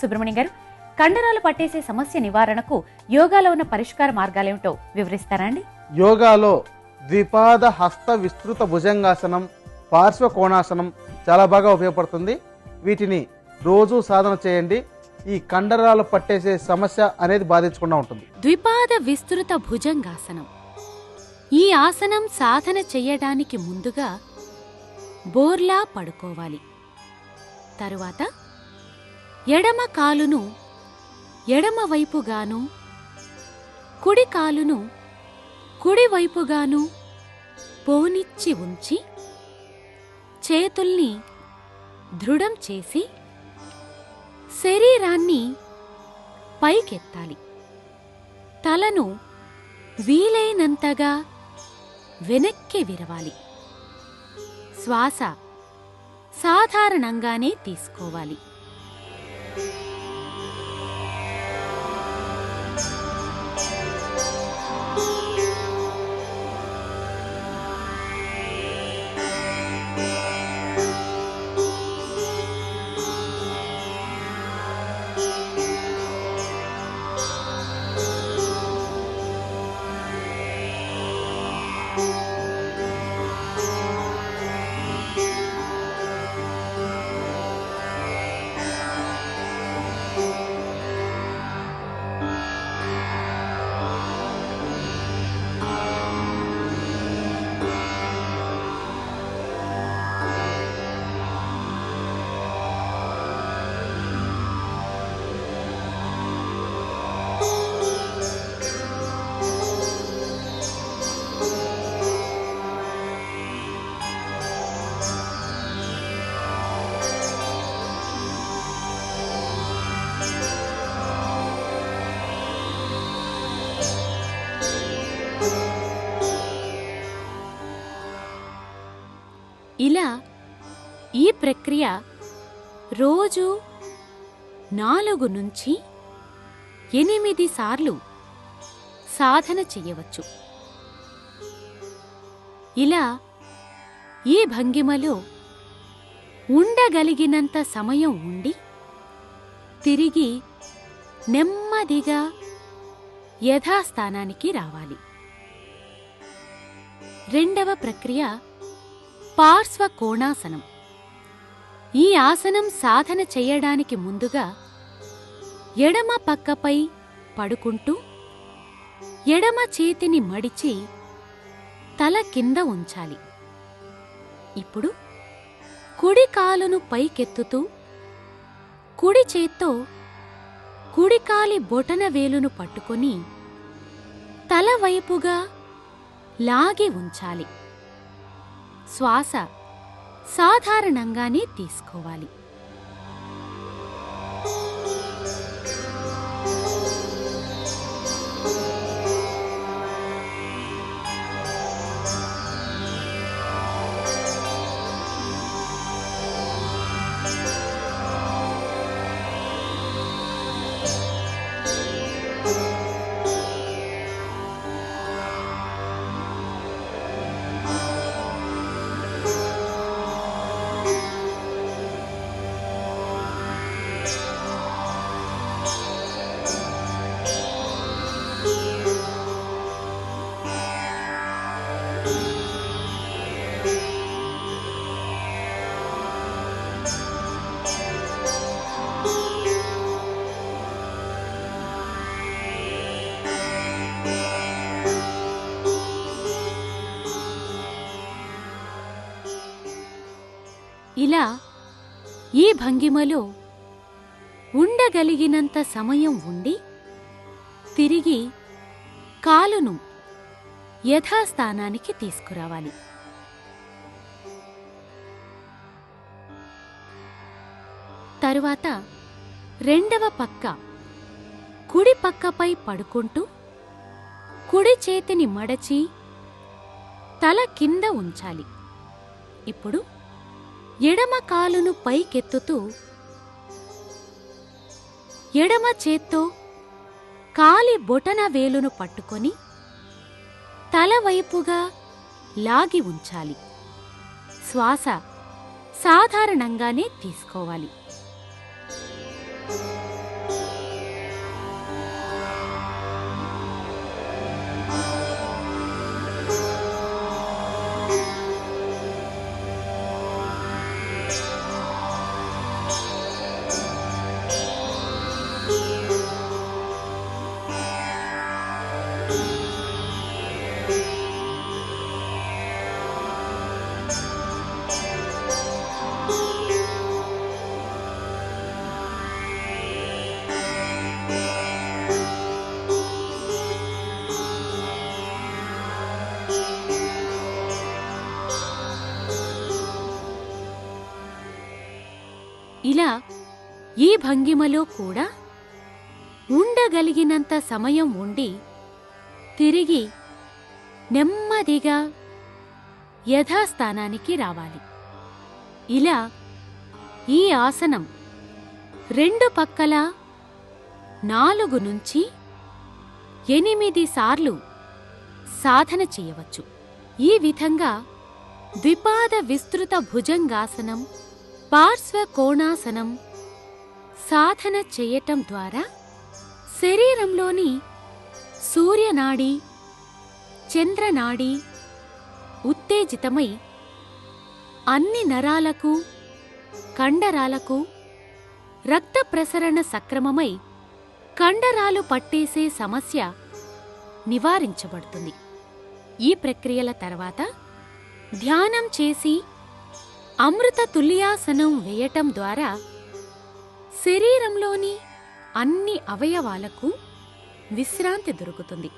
సుబ్రహ్మణ్యం గారు కండరాలు పట్టేసే సమస్య నివారణకు యోగాలో ఉన్న పరిష్కార మార్గాలేమిటో వివరిస్తారా అండి? యోగాలో ద్విపాద హస్త విస్తృత భుజంగాసనం పార్శ్వ కోణాసనం చాలా బాగా ఉపయోగపడుతుంది. వీటిని రోజు సాధన చేయండి. ఈ కండరాలు పట్టేసే సమస్య అనేది బాధించకుండా ఉంటుంది. ద్విపాద విస్తృత భుజంగాసనం. ఈ ఆసనం సాధన చెయ్యడానికి ముందుగా బోర్లా పడుకోవాలి. తరువాత ఎడమ కాలును ఎడమవైపుగాను కుడి కాలును కుడివైపుగాను పోనిచ్చి ఉంచి చేతుల్ని దృఢం చేసి శరీరాన్ని పైకెత్తాలి. తలను వీలైనంతగా వెనక్కి విరవాలి. శ్వాస సాధారణంగానే తీసుకోవాలి. Thank you. ఇలా ఈ ప్రక్రియ రోజు నాలుగు నుంచి ఎనిమిది సార్లు సాధన చెయ్యవచ్చు ఇలా ఈ భంగిమలో ఉండగలిగినంత సమయం ఉండి తిరిగి నెమ్మదిగా యథాస్థానానికి రావాలి. రెండవ ప్రక్రియ పార్శ్వ కోణాసనం. ఈ ఆసనం సాధన చేయడానికి ముందుగా ఎడమ పక్కపై పడుకుంటూ ఎడమ చేతిని మడిచి తల కింద ఉంచాలి. ఇప్పుడు కుడి కాలును పైకెత్తుతూ కుడి చేత్తో కుడికాలి బొటన వేలును పట్టుకొని తల వైపుగా లాగి ఉంచాలి. శ్వాస సాధారణంగానే తీసుకోవాలి. ఇలా ఈ భంగిమలో ఉండగలిగినంత సమయం ఉండి తిరిగి కాలును యథాస్థానానికి తీసుకురావాలి. తరువాత రెండవ పక్క కుడి పక్కపై పడుకుంటూ కుడి చేతిని మడచి తల కింద ఉంచాలి. ఇప్పుడు ఎడమ కాలును పైకెత్తుతూ ఎడమ చేత్తో కాలి బొటన వేలును పట్టుకొని తలవైపుగా లాగి ఉంచాలి. శ్వాస సాధారణంగానే తీసుకోవాలి. ఇలా ఈ భంగిమలో కూడా ఉండగలిగినంత సమయం ఉండి తిరిగి నెమ్మదిగా యథాస్థానానికి రావాలి. ఇలా ఈ ఆసనం రెండు పక్కల నాలుగు నుంచి ఎనిమిది సార్లు సాధన చేయవచ్చు. ఈ విధంగా ద్విపాద విస్తృత భుజంగాసనం పార్శ్వ కోణాసనం సాధన చేయటం ద్వారా శరీరంలోని సూర్యనాడి చంద్రనాడి ఉత్తేజితమై అన్ని నరాలకు కండరాలకు రక్త ప్రసరణ సక్రమమై కండరాలు పట్టేసే సమస్య నివారించబడుతుంది. ఈ ప్రక్రియల తర్వాత ధ్యానం చేసి అమృత తుల్యాసనం వేయటం ద్వారా శరీరంలోని అన్ని అవయవాలకు విశ్రాంతి దొరుకుతుంది.